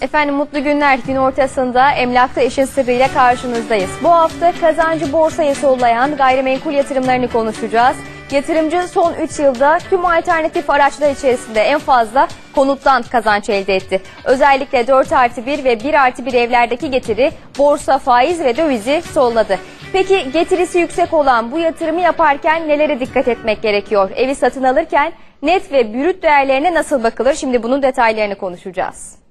Efendim mutlu günler. Gün ortasında emlakta işin sırrıyla karşınızdayız. Bu hafta kazancı borsaya sollayan gayrimenkul yatırımlarını konuşacağız. Yatırımcı son 3 yılda tüm alternatif araçlar içerisinde en fazla konuttan kazanç elde etti. Özellikle 4 artı 1 ve 1 artı 1 evlerdeki getiri borsa, faiz ve dövizi solladı. Peki getirisi yüksek olan bu yatırımı yaparken nelere dikkat etmek gerekiyor? Evi satın alırken net ve brüt değerlerine nasıl bakılır? Şimdi bunun detaylarını konuşacağız.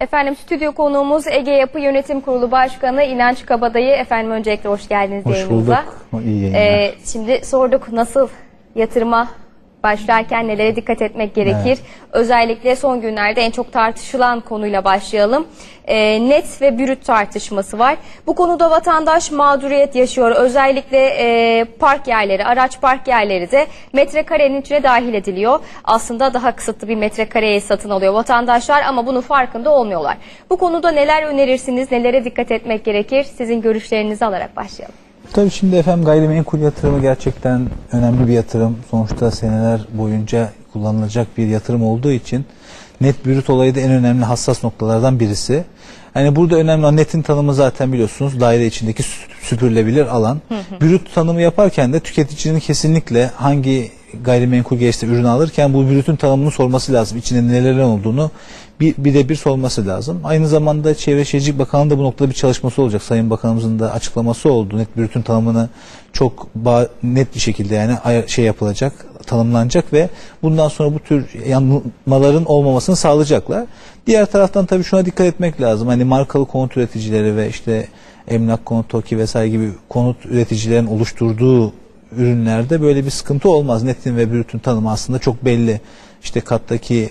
Efendim stüdyo konuğumuz Ege Yapı Yönetim Kurulu Başkanı İnanç Kabadayı. Efendim öncelikle hoş geldiniz Hoş yayınımıza. bulduk. İyi yayınlar. Ee, şimdi sorduk nasıl yatırıma başlarken nelere dikkat etmek gerekir? Özellikle son günlerde en çok tartışılan konuyla başlayalım. Ee, net ve brüt tartışması var. Bu konuda vatandaş mağduriyet yaşıyor. Özellikle e, park yerleri, araç park yerleri de metrekarenin içine dahil ediliyor. Aslında daha kısıtlı bir metrekareye satın alıyor vatandaşlar ama bunun farkında olmuyorlar. Bu konuda neler önerirsiniz, nelere dikkat etmek gerekir? Sizin görüşlerinizi alarak başlayalım. Tabii şimdi efendim gayrimenkul yatırımı gerçekten önemli bir yatırım. Sonuçta seneler boyunca kullanılacak bir yatırım olduğu için net brüt olayı da en önemli hassas noktalardan birisi. Hani burada önemli olan netin tanımı zaten biliyorsunuz daire içindeki sü- süpürülebilir alan. Brüt tanımı yaparken de tüketicinin kesinlikle hangi gayrimenkul gelişti ürün alırken bu brütün tanımını sorması lazım. İçinde nelerin olduğunu bir, bir de bir sorması lazım. Aynı zamanda Çevre Şehircilik Bakanlığı da bu noktada bir çalışması olacak. Sayın Bakanımızın da açıklaması oldu. Net brütün tanımını çok net bir şekilde yani şey yapılacak, tanımlanacak ve bundan sonra bu tür yanılmaların olmamasını sağlayacaklar. Diğer taraftan tabii şuna dikkat etmek lazım. Hani markalı konut üreticileri ve işte emlak konut, TOKİ vesaire gibi konut üreticilerin oluşturduğu ürünlerde böyle bir sıkıntı olmaz. Netin ve brütün tanımı aslında çok belli. İşte kattaki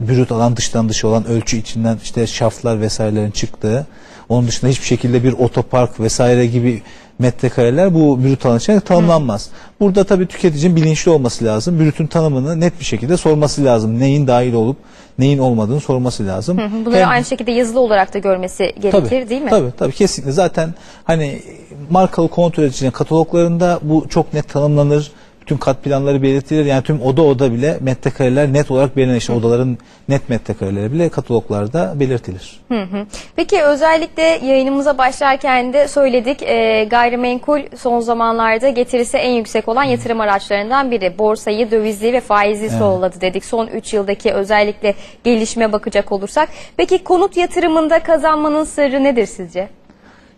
brüt alan dıştan dışa olan ölçü içinden işte şaftlar vesairelerin çıktığı. Onun dışında hiçbir şekilde bir otopark vesaire gibi metrekareler bu brüt alan içinde tanımlanmaz. Burada tabii tüketicinin bilinçli olması lazım. Brütün tanımını net bir şekilde sorması lazım. Neyin dahil olup neyin olmadığını sorması lazım. Bunları Hem- aynı şekilde yazılı olarak da görmesi gerekir değil mi? Tabii tabii kesinlikle zaten hani markalı konut üreticinin kataloglarında bu çok net tanımlanır. Bütün kat planları belirtilir. Yani tüm oda oda bile metrekareler net olarak belirlenir. İşte odaların net metrekareleri bile kataloglarda belirtilir. Hı hı. Peki özellikle yayınımıza başlarken de söyledik e, gayrimenkul son zamanlarda getirisi en yüksek olan yatırım araçlarından biri. Borsayı, dövizli ve faizi solladı dedik. Son 3 yıldaki özellikle gelişme bakacak olursak. Peki konut yatırımında kazanmanın sırrı nedir sizce?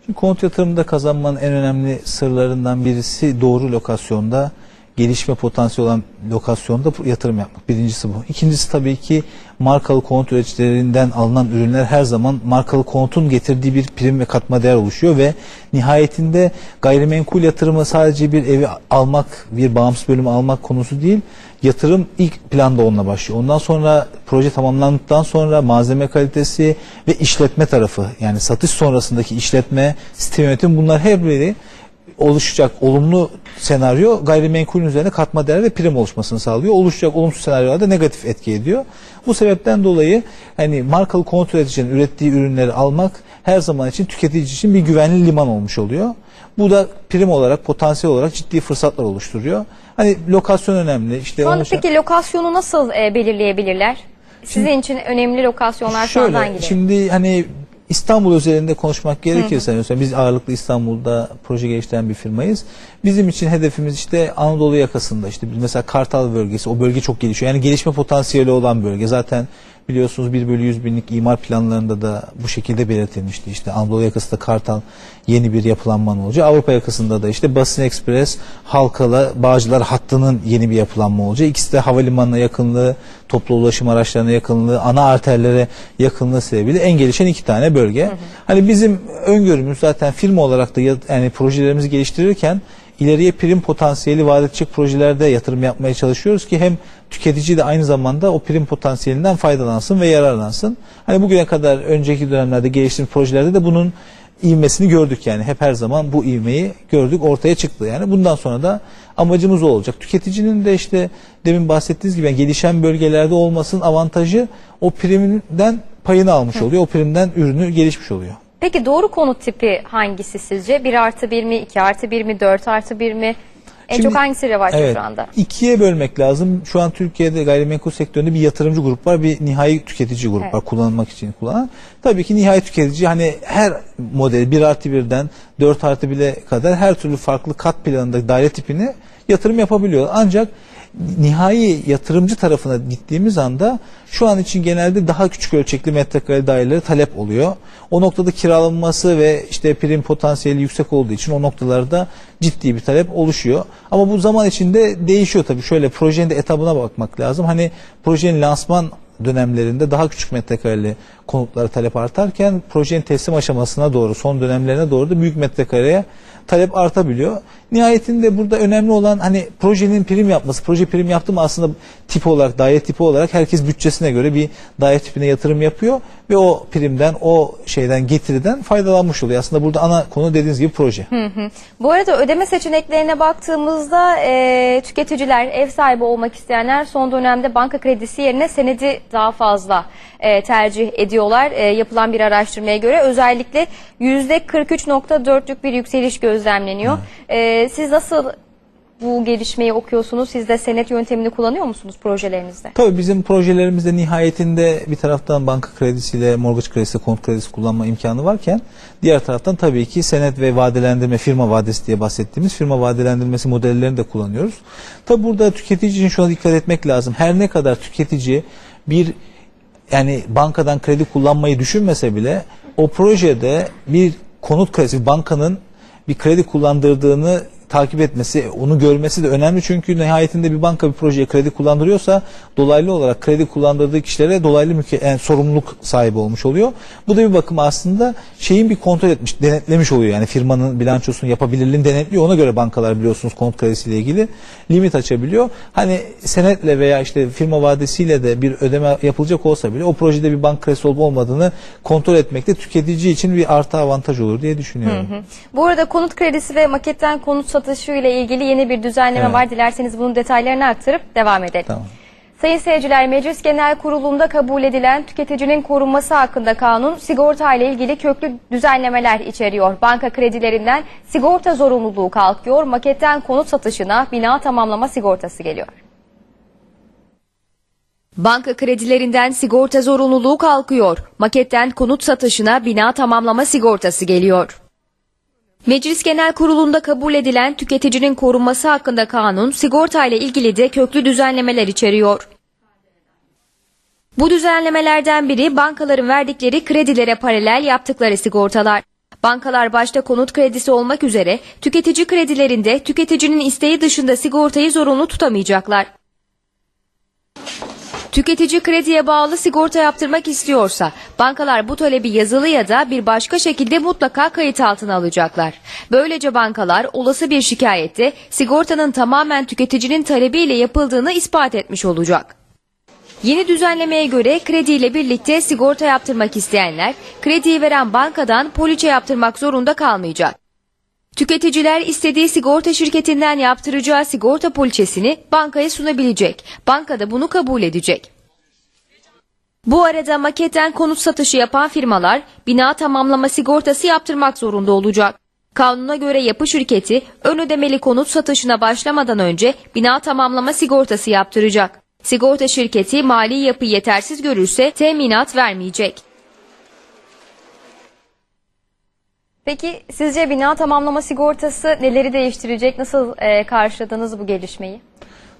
Şimdi konut yatırımında kazanmanın en önemli sırlarından birisi doğru lokasyonda gelişme potansiyeli olan lokasyonda yatırım yapmak. Birincisi bu. İkincisi tabii ki markalı konut üreticilerinden alınan ürünler her zaman markalı konutun getirdiği bir prim ve katma değer oluşuyor ve nihayetinde gayrimenkul yatırımı sadece bir evi almak, bir bağımsız bölümü almak konusu değil. Yatırım ilk planda onunla başlıyor. Ondan sonra proje tamamlandıktan sonra malzeme kalitesi ve işletme tarafı yani satış sonrasındaki işletme, sistem yönetim bunlar her biri oluşacak olumlu senaryo gayrimenkulün üzerine katma değer ve prim oluşmasını sağlıyor. Oluşacak olumsuz senaryolarda negatif etki ediyor. Bu sebepten dolayı hani markalı konut üreticinin ürettiği ürünleri almak her zaman için tüketici için bir güvenli liman olmuş oluyor. Bu da prim olarak, potansiyel olarak ciddi fırsatlar oluşturuyor. Hani lokasyon önemli. İşte Şu anda peki lokasyonu nasıl e, belirleyebilirler? Sizin için önemli lokasyonlar şu anda Şöyle, hangileri? şimdi hani İstanbul özelinde konuşmak gerekirse mesela biz ağırlıklı İstanbul'da proje geliştiren bir firmayız. Bizim için hedefimiz işte Anadolu yakasında işte mesela Kartal bölgesi o bölge çok gelişiyor. Yani gelişme potansiyeli olan bölge. Zaten biliyorsunuz 1 bölü 100 binlik imar planlarında da bu şekilde belirtilmişti. İşte Anadolu yakasında Kartal yeni bir yapılanma olacak. Avrupa yakasında da işte Basın Ekspres, Halkalı, Bağcılar hattının yeni bir yapılanma olacak. İkisi de havalimanına yakınlığı, toplu ulaşım araçlarına yakınlığı, ana arterlere yakınlığı sebebiyle en gelişen iki tane bölge. Hani bizim öngörümüz zaten firma olarak da ya- yani projelerimizi geliştirirken ileriye prim potansiyeli vaat edecek projelerde yatırım yapmaya çalışıyoruz ki hem tüketici de aynı zamanda o prim potansiyelinden faydalansın ve yararlansın. Hani bugüne kadar önceki dönemlerde geliştirdiğimiz projelerde de bunun ivmesini gördük yani. Hep her zaman bu ivmeyi gördük ortaya çıktı yani. Bundan sonra da amacımız o olacak. Tüketicinin de işte demin bahsettiğiniz gibi yani gelişen bölgelerde olmasının avantajı o primden payını almış oluyor. O primden ürünü gelişmiş oluyor. Peki doğru konut tipi hangisi sizce? 1 artı 1 mi, 2 artı 1 mi, 4 artı 1 mi? En Şimdi- çok hangisi revaçta Evet. şu anda? İkiye bölmek lazım. Şu an Türkiye'de gayrimenkul sektöründe bir yatırımcı grup var, bir nihai tüketici grup Evet. var kullanılmak için kullanan. Tabii ki nihai tüketici hani her model 1 artı 1'den 4 artı 1'e kadar her türlü farklı kat planında daire tipini yatırım yapabiliyor. Ancak nihai yatırımcı tarafına gittiğimiz anda şu an için genelde daha küçük ölçekli metrekare daireleri talep oluyor. O noktada kiralanması ve işte prim potansiyeli yüksek olduğu için o noktalarda ciddi bir talep oluşuyor. Ama bu zaman içinde değişiyor tabii. Şöyle projenin de etabına bakmak lazım. Hani projenin lansman dönemlerinde daha küçük metrekareli konutlara talep artarken projenin teslim aşamasına doğru son dönemlerine doğru da büyük metrekareye talep artabiliyor. Nihayetinde burada önemli olan hani projenin prim yapması. Proje prim yaptı mı aslında tip olarak, daire tipi olarak herkes bütçesine göre bir daire tipine yatırım yapıyor ve o primden, o şeyden, getiriden faydalanmış oluyor. Aslında burada ana konu dediğiniz gibi proje. Bu arada ödeme seçeneklerine baktığımızda e, tüketiciler, ev sahibi olmak isteyenler son dönemde banka kredisi yerine senedi daha fazla e, tercih ediyorlar. E, yapılan bir araştırmaya göre özellikle %43.4'lük bir yükseliş gözlemleniyor. E, siz nasıl bu gelişmeyi okuyorsunuz? Siz de senet yöntemini kullanıyor musunuz projelerinizde? Tabii bizim projelerimizde nihayetinde bir taraftan banka kredisiyle, mortgage kredisi, konut kredisi kullanma imkanı varken diğer taraftan tabii ki senet ve vadelendirme, firma vadesi diye bahsettiğimiz firma vadelendirmesi modellerini de kullanıyoruz. Tabii burada tüketici için şuna dikkat etmek lazım. Her ne kadar tüketici bir yani bankadan kredi kullanmayı düşünmese bile o projede bir konut kredisi, bankanın bir kredi kullandırdığını takip etmesi, onu görmesi de önemli. Çünkü nihayetinde bir banka bir projeye kredi kullandırıyorsa dolaylı olarak kredi kullandırdığı kişilere dolaylı müke- yani sorumluluk sahibi olmuş oluyor. Bu da bir bakıma aslında şeyin bir kontrol etmiş, denetlemiş oluyor. Yani firmanın bilançosunu yapabilirliğini denetliyor. Ona göre bankalar biliyorsunuz konut kredisiyle ilgili limit açabiliyor. Hani senetle veya işte firma vadesiyle de bir ödeme yapılacak olsa bile o projede bir banka kredisi olup olmadığını kontrol etmekte tüketici için bir artı avantaj olur diye düşünüyorum. Bu arada konut kredisi ve maketten konut satışı ile ilgili yeni bir düzenleme Evet. var. Dilerseniz bunun detaylarını aktarıp devam edelim. Tamam. Sayın seyirciler, Meclis Genel Kurulu'nda kabul edilen tüketicinin korunması hakkında kanun sigorta ile ilgili köklü düzenlemeler içeriyor. Banka kredilerinden sigorta zorunluluğu kalkıyor. Maketten konut satışına bina tamamlama sigortası geliyor. Banka kredilerinden sigorta zorunluluğu kalkıyor. Maketten konut satışına bina tamamlama sigortası geliyor. Meclis Genel Kurulu'nda kabul edilen tüketicinin korunması hakkında kanun sigorta ile ilgili de köklü düzenlemeler içeriyor. Bu düzenlemelerden biri bankaların verdikleri kredilere paralel yaptıkları sigortalar. Bankalar başta konut kredisi olmak üzere tüketici kredilerinde tüketicinin isteği dışında sigortayı zorunlu tutamayacaklar. Tüketici krediye bağlı sigorta yaptırmak istiyorsa bankalar bu talebi yazılı ya da bir başka şekilde mutlaka kayıt altına alacaklar. Böylece bankalar olası bir şikayette sigortanın tamamen tüketicinin talebiyle yapıldığını ispat etmiş olacak. Yeni düzenlemeye göre krediyle birlikte sigorta yaptırmak isteyenler krediyi veren bankadan poliçe yaptırmak zorunda kalmayacak. Tüketiciler istediği sigorta şirketinden yaptıracağı sigorta poliçesini bankaya sunabilecek. Banka da bunu kabul edecek. Bu arada maketten konut satışı yapan firmalar bina tamamlama sigortası yaptırmak zorunda olacak. Kanuna göre yapı şirketi ön ödemeli konut satışına başlamadan önce bina tamamlama sigortası yaptıracak. Sigorta şirketi mali yapı yetersiz görürse teminat vermeyecek. Peki sizce bina tamamlama sigortası neleri değiştirecek? Nasıl e, karşıladınız bu gelişmeyi?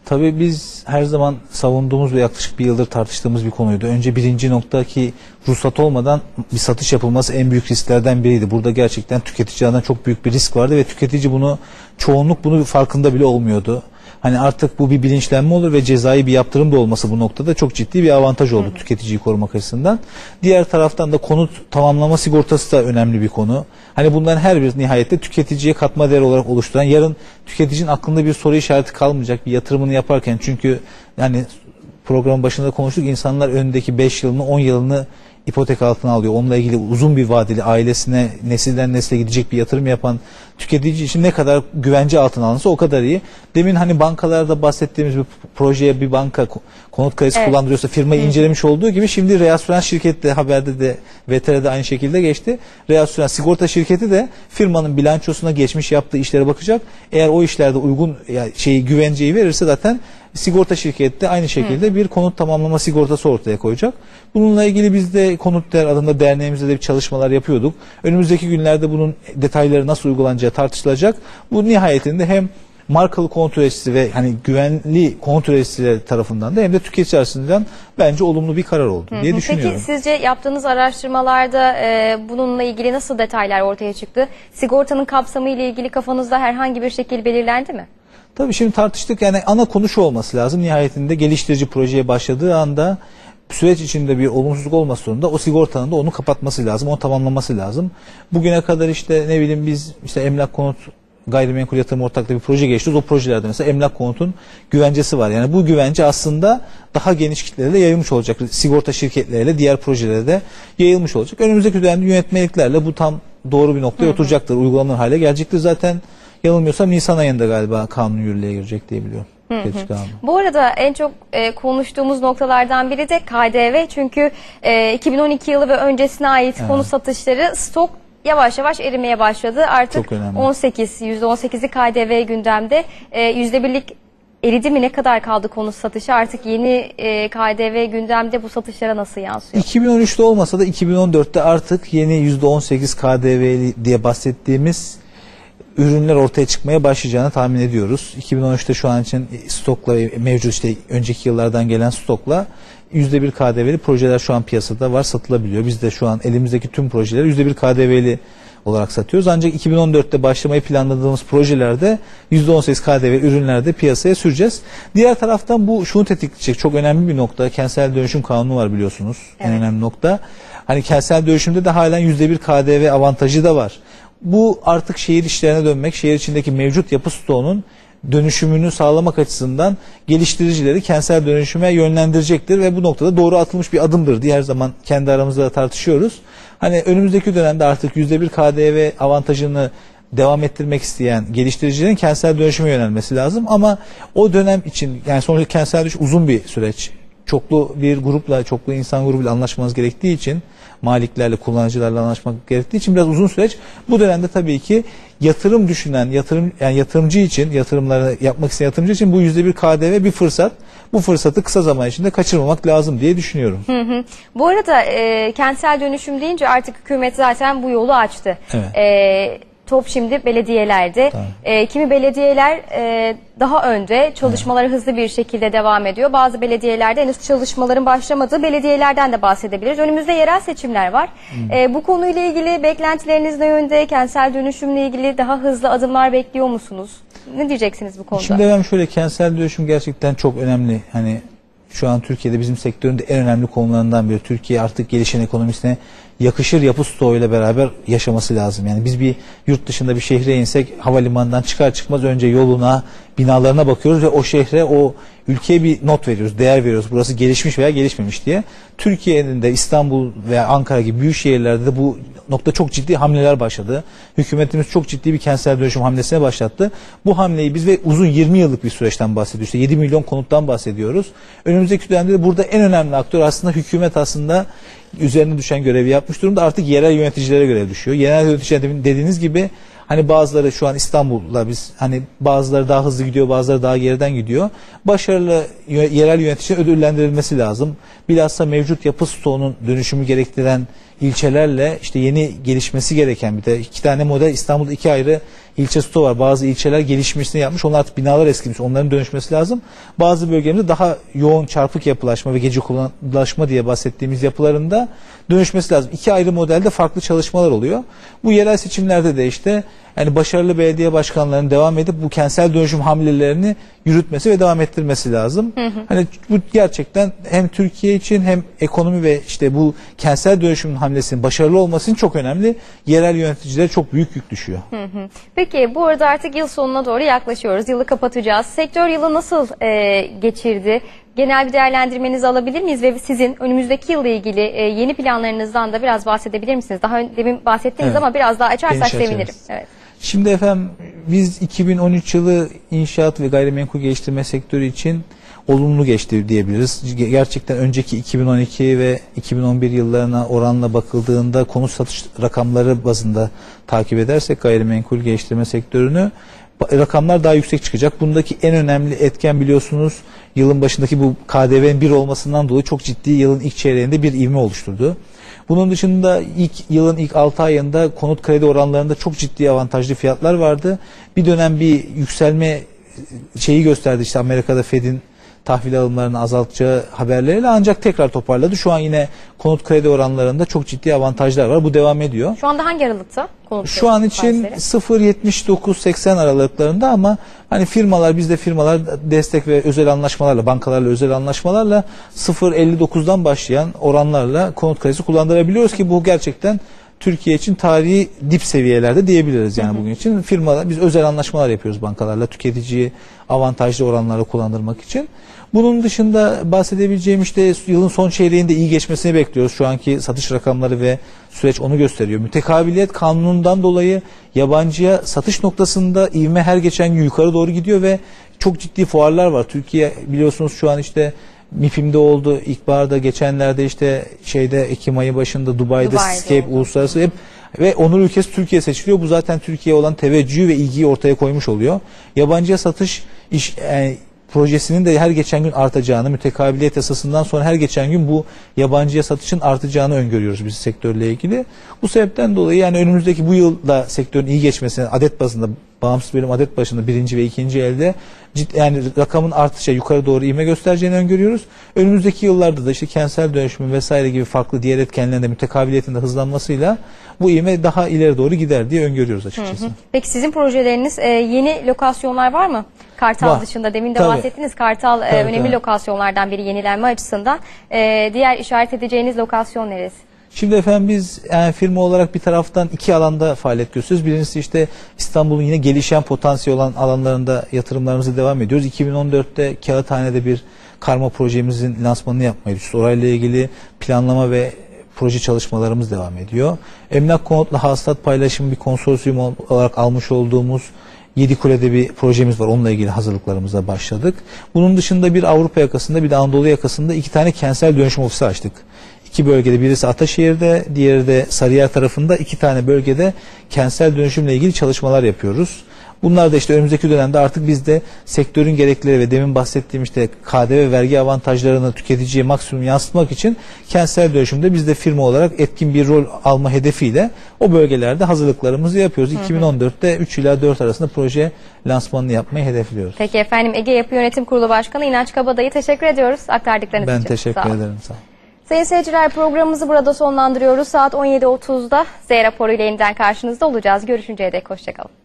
Tabii biz her zaman savunduğumuz ve yaklaşık bir yıldır tartıştığımız bir konuydu. Önce birinci nokta ki ruhsat olmadan bir satış yapılması en büyük risklerden biriydi. Burada gerçekten tüketici adına çok büyük bir risk vardı ve tüketici bunu çoğunluk bunu farkında bile olmuyordu. Hani artık bu bir bilinçlenme olur ve cezai bir yaptırım da olması bu noktada çok ciddi bir avantaj oldu tüketiciyi korumak açısından. Diğer taraftan da konut tamamlama sigortası da önemli bir konu. Hani bunların her bir nihayette tüketiciye katma değer olarak oluşturan yarın tüketicinin aklında bir soru işareti kalmayacak bir yatırımını yaparken çünkü yani programın başında konuştuk insanlar önündeki 5 yılını 10 yılını ipotek altına alıyor. Onunla ilgili uzun bir vadeli ailesine nesilden nesile gidecek bir yatırım yapan tüketici için ne kadar güvence altına alınsa o kadar iyi. Demin hani bankalarda bahsettiğimiz bir projeye bir banka ko- konut kredisi Evet. kullandırıyorsa firmayı incelemiş olduğu gibi şimdi reasürans şirketi de haberde de VTR'de aynı şekilde geçti. Reasürans sigorta şirketi de firmanın bilançosuna geçmiş yaptığı işlere bakacak. Eğer o işlerde uygun yani şeyi güvenceyi verirse zaten sigorta şirketi de aynı şekilde bir konut tamamlama sigortası ortaya koyacak. Bununla ilgili biz de Konut Değer adında derneğimizde de bir çalışmalar yapıyorduk. Önümüzdeki günlerde bunun detayları nasıl uygulanacağı tartışılacak. Bu nihayetinde hem markalı konut üreticisi ve hani güvenli konut üreticileri tarafından da hem de tüketici açısından bence olumlu bir karar oldu diye düşünüyorum. Peki sizce yaptığınız araştırmalarda e, bununla ilgili nasıl detaylar ortaya çıktı? Sigortanın kapsamı ile ilgili kafanızda herhangi bir şekil belirlendi mi? Tabii şimdi tartıştık yani ana konu şu olması lazım. Nihayetinde geliştirici projeye başladığı anda süreç içinde bir olumsuzluk olması zorunda o sigortanın da onu kapatması lazım, onu tamamlaması lazım. Bugüne kadar işte ne bileyim biz işte emlak konut gayrimenkul yatırım ortaklığı bir proje geçti. O projelerde mesela emlak konutun güvencesi var. Yani bu güvence aslında daha geniş kitlelere yayılmış olacak. Sigorta şirketleriyle diğer projelere de yayılmış olacak. Önümüzdeki dönemde yönetmeliklerle bu tam doğru bir noktaya oturacaktır. Uygulanır hale gelecektir. Zaten yanılmıyorsam Nisan ayında galiba kanun yürürlüğe girecek diye biliyorum. Geçici kanun. Bu arada en çok e, konuştuğumuz noktalardan biri de KDV. Çünkü e, 2012 yılı ve öncesine ait konut satışları stok yavaş yavaş erimeye başladı. Artık Çok önemli. 18, %18'i KDV gündemde. E, %1'lik eridi mi ne kadar kaldı konut satışı? Artık yeni e, KDV gündemde bu satışlara nasıl yansıyor? 2013'te olmasa da 2014'te artık yeni %18 KDV'li diye bahsettiğimiz ürünler ortaya çıkmaya başlayacağını tahmin ediyoruz. 2013'te şu an için stokla mevcut işte önceki yıllardan gelen stokla %1 KDV'li projeler şu an piyasada var satılabiliyor. Biz de şu an elimizdeki tüm projeleri %1 KDV'li olarak satıyoruz. Ancak 2014'te başlamayı planladığımız projelerde %18 KDV ürünlerde piyasaya süreceğiz. Diğer taraftan bu şunu tetikleyecek çok önemli bir nokta. Kentsel dönüşüm kanunu var biliyorsunuz. En Evet. önemli nokta. Hani kentsel dönüşümde de halen %1 KDV avantajı da var. Bu artık şehir işlerine dönmek, şehir içindeki mevcut yapı stoğunun dönüşümünü sağlamak açısından geliştiricileri kentsel dönüşüme yönlendirecektir ve bu noktada doğru atılmış bir adımdır diye her zaman kendi aramızda da tartışıyoruz. Hani önümüzdeki dönemde artık %1 KDV avantajını devam ettirmek isteyen geliştiricilerin kentsel dönüşüme yönelmesi lazım ama o dönem için yani sonuçta kentsel dönüşüm uzun bir süreç. Çoklu bir grupla, çoklu insan grubuyla anlaşmanız gerektiği için maliklerle, kullanıcılarla anlaşmak gerektiği için biraz uzun süreç. Bu dönemde tabii ki yatırım düşünen, yatırım yani yatırımcı için, yatırımları yapmak isteyen yatırımcı için bu %1 KDV bir fırsat. Bu fırsatı kısa zaman içinde kaçırmamak lazım diye düşünüyorum. Bu arada e, kentsel dönüşüm deyince artık hükümet zaten bu yolu açtı. Evet. E, top şimdi belediyelerde. Tamam. E, kimi belediyeler e, daha önce çalışmaları hızlı bir şekilde devam ediyor. Bazı belediyelerde henüz çalışmaların başlamadığı belediyelerden de bahsedebiliriz. Önümüzde yerel seçimler var. E, bu konuyla ilgili beklentileriniz ne yönde? Kentsel dönüşümle ilgili daha hızlı adımlar bekliyor musunuz? Ne diyeceksiniz bu konuda? Şimdi ben şöyle kentsel dönüşüm gerçekten çok önemli. Hani şu an Türkiye'de bizim sektörün en önemli konularından biri. Türkiye artık gelişen ekonomisine yakışır yapı stoğuyla beraber yaşaması lazım. Yani biz bir yurt dışında bir şehre insek havalimanından çıkar çıkmaz önce yoluna, binalarına bakıyoruz ve o şehre, o ülkeye bir not veriyoruz, değer veriyoruz. Burası gelişmiş veya gelişmemiş diye. Türkiye'nin de İstanbul veya Ankara gibi büyük şehirlerde de bu nokta çok ciddi hamleler başladı. Hükümetimiz çok ciddi bir kentsel dönüşüm hamlesine başlattı. Bu hamleyi biz ve uzun 20 yıllık bir süreçten bahsediyoruz. İşte 7 milyon konuttan bahsediyoruz. Önümüzdeki dönemde de burada en önemli aktör aslında hükümet aslında üzerine düşen görevi yapmış durumda. Artık yerel yöneticilere görev düşüyor. Yerel yöneticiler dediğiniz gibi Hani bazıları şu an İstanbul'la biz hani bazıları daha hızlı gidiyor, bazıları daha geriden gidiyor. Başarılı yerel yöneticilerin ödüllendirilmesi lazım. Bilhassa mevcut yapı stoğunun dönüşümü gerektiren ilçelerle işte yeni gelişmesi gereken bir de iki tane model İstanbul'da iki ayrı ilçe stoğu var. Bazı ilçeler gelişmesini yapmış. Onlar artık binalar eskimiş. Onların dönüşmesi lazım. Bazı bölgelerimizde daha yoğun çarpık yapılaşma ve gece kullanılaşma diye bahsettiğimiz yapılarında dönüşmesi lazım. İki ayrı modelde farklı çalışmalar oluyor. Bu yerel seçimlerde de işte yani başarılı belediye başkanlarının devam edip bu kentsel dönüşüm hamlelerini yürütmesi ve devam ettirmesi lazım. Hani bu gerçekten hem Türkiye için hem ekonomi ve işte bu kentsel dönüşüm hamlesinin başarılı olması için çok önemli. Yerel yöneticilere çok büyük yük düşüyor. Peki bu arada artık yıl sonuna doğru yaklaşıyoruz. Yılı kapatacağız. Sektör yılı nasıl e, geçirdi? Genel bir değerlendirmenizi alabilir miyiz ve sizin önümüzdeki yılla ilgili e, yeni planlarınızdan da biraz bahsedebilir misiniz? Daha demin bahsettiniz Evet. ama biraz daha açarsak Geniş sevinirim. açarız. Evet. Şimdi efendim biz 2013 yılı inşaat ve gayrimenkul geliştirme sektörü için olumlu geçti diyebiliriz. Ge- Gerçekten önceki 2012 ve 2011 yıllarına oranla bakıldığında konut satış rakamları bazında takip edersek gayrimenkul geliştirme sektörünü rakamlar daha yüksek çıkacak. Bundaki en önemli etken biliyorsunuz yılın başındaki bu KDV'nin bir olmasından dolayı çok ciddi yılın ilk çeyreğinde bir ivme oluşturdu. Bunun dışında ilk yılın ilk 6 ayında konut kredi oranlarında çok ciddi avantajlı fiyatlar vardı. Bir dönem bir yükselme şeyi gösterdi işte Amerika'da Fed'in tahvil alımlarını azaltacağı haberleriyle ancak tekrar toparladı. Şu an yine konut kredi oranlarında çok ciddi avantajlar var. Bu devam ediyor. Şu anda hangi aralıkta? konut Şu an için faizleri? 0.79-80 aralıklarında ama hani firmalar bizde firmalar destek ve özel anlaşmalarla bankalarla özel anlaşmalarla 0.59'dan başlayan oranlarla konut kredisi kullandırabiliyoruz ki bu gerçekten Türkiye için tarihi dip seviyelerde diyebiliriz yani bugün için. Firmalar biz özel anlaşmalar yapıyoruz bankalarla tüketiciyi avantajlı oranlarla kullandırmak için. Bunun dışında bahsedebileceğim işte yılın son çeyreğinde iyi geçmesini bekliyoruz. Şu anki satış rakamları ve süreç onu gösteriyor. Mütekabiliyet kanunundan dolayı yabancıya satış noktasında ivme her geçen gün yukarı doğru gidiyor ve çok ciddi fuarlar var. Türkiye biliyorsunuz şu an işte MIPIM'de oldu. İlkbaharda geçenlerde işte şeyde Ekim ayı başında Dubai'de, Dubai'de Scape oldu. uluslararası hep ve onur ülkesi Türkiye seçiliyor. Bu zaten Türkiye'ye olan teveccühü ve ilgiyi ortaya koymuş oluyor. Yabancıya satış iş yani projesinin de her geçen gün artacağını, mütekabiliyet yasasından sonra her geçen gün bu yabancıya satışın artacağını öngörüyoruz biz sektörle ilgili. Bu sebepten dolayı yani önümüzdeki bu yılda sektörün iyi geçmesine adet bazında bağımsız bölüm adet başında birinci ve ikinci elde ciddi, yani rakamın artışa yukarı doğru ivme göstereceğini öngörüyoruz. Önümüzdeki yıllarda da işte kentsel dönüşümün vesaire gibi farklı diğer etkenlerin de mütekabiliyetin de hızlanmasıyla bu ivme daha ileri doğru gider diye öngörüyoruz açıkçası. Peki sizin projeleriniz e, yeni lokasyonlar var mı? Kartal Var. dışında demin de Tabii. bahsettiniz. Kartal e, Tabii, önemli tabii. lokasyonlardan biri yenilenme açısından. E, diğer işaret edeceğiniz lokasyon neresi? Şimdi efendim biz yani firma olarak bir taraftan iki alanda faaliyet gösteriyoruz. Birincisi işte İstanbul'un yine gelişen potansiyel olan alanlarında yatırımlarımızı devam ediyoruz. 2014'te Kağıthane'de bir karma projemizin lansmanını yapmayı düşünüyoruz. Orayla ilgili planlama ve proje çalışmalarımız devam ediyor. Emlak konutla hasılat paylaşımı bir konsorsiyum ol- olarak almış olduğumuz Yedikule'de bir projemiz var. Onunla ilgili hazırlıklarımıza başladık. Bunun dışında bir Avrupa yakasında bir de Anadolu yakasında iki tane kentsel dönüşüm ofisi açtık. İki bölgede birisi Ataşehir'de, diğeri de Sarıyer tarafında iki tane bölgede kentsel dönüşümle ilgili çalışmalar yapıyoruz. Bunlar da işte önümüzdeki dönemde artık biz de sektörün gerekleri ve demin bahsettiğim işte KDV vergi avantajlarını tüketiciye maksimum yansıtmak için kentsel dönüşümde biz de firma olarak etkin bir rol alma hedefiyle o bölgelerde hazırlıklarımızı yapıyoruz. 2014'te 3 ila 4 arasında proje lansmanını yapmayı hedefliyoruz. Peki efendim Ege Yapı Yönetim Kurulu Başkanı İnanç Kabadayı teşekkür ediyoruz aktardıklarınız Ben için. teşekkür Sağ ederim. Sağ olun. Sayın seyirciler programımızı burada sonlandırıyoruz. Saat 17.30'da Z raporu ile yeniden karşınızda olacağız. Görüşünceye dek hoşçakalın.